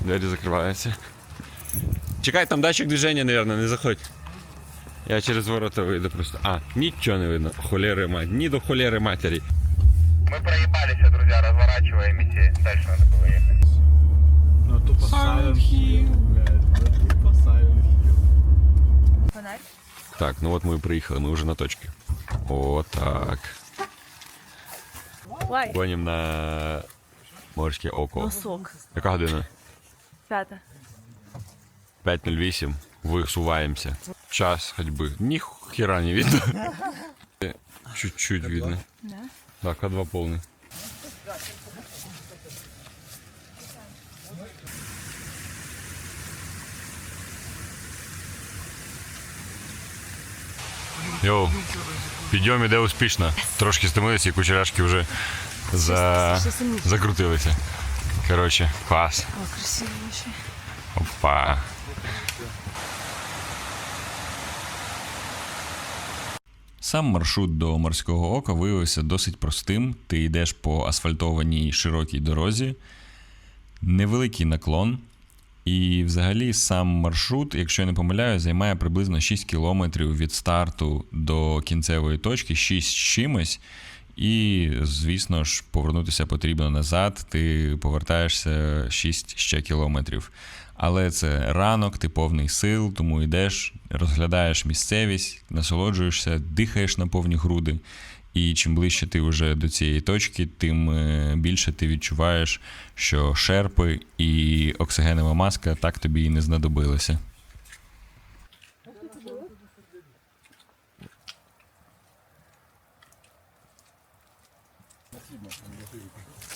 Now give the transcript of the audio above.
Двері закриваються. Чекай, там датчик движення, наверное, не заходь. Я через ворота вийду просто. А, нічого не видно. Холери мать. Ні до холери матері. Мы проебались, друзья, разворачиваемся. Дальше надо было ехать. Ну тупо Silent Hill, блядь. Ну тупо Silent Hill. Фонарь? Так, ну от ми і приїхали, ми вже на точці. О, так. Лай. Гонім на морське око. Носок. Яка година? П'ята. 5.08. Висуваємося. Час ходьби. Ні хіра не видно. Чуть-чуть видно. Да? Так, А2 повний. Йоу, підйом іде успішно. Трошки стомилися і кучерашки вже за... Ще сильніше. закрутилися. Коротше, клас. О, красивіше. Опа. Сам маршрут до морського ока виявився досить простим. Ти йдеш по асфальтованій широкій дорозі, невеликий наклон. І взагалі сам маршрут, якщо я не помиляю, займає приблизно 6 кілометрів від старту до кінцевої точки, 6 з чимось. І, звісно ж, повернутися потрібно назад. Ти повертаєшся 6 ще кілометрів. Але це ранок, ти повний сил, тому йдеш, розглядаєш місцевість, насолоджуєшся, дихаєш на повні груди. І чим ближче ти вже до цієї точки, тим е, більше ти відчуваєш, що шерпи і оксигенова маска так тобі і не знадобилися. しい、まあ、300円。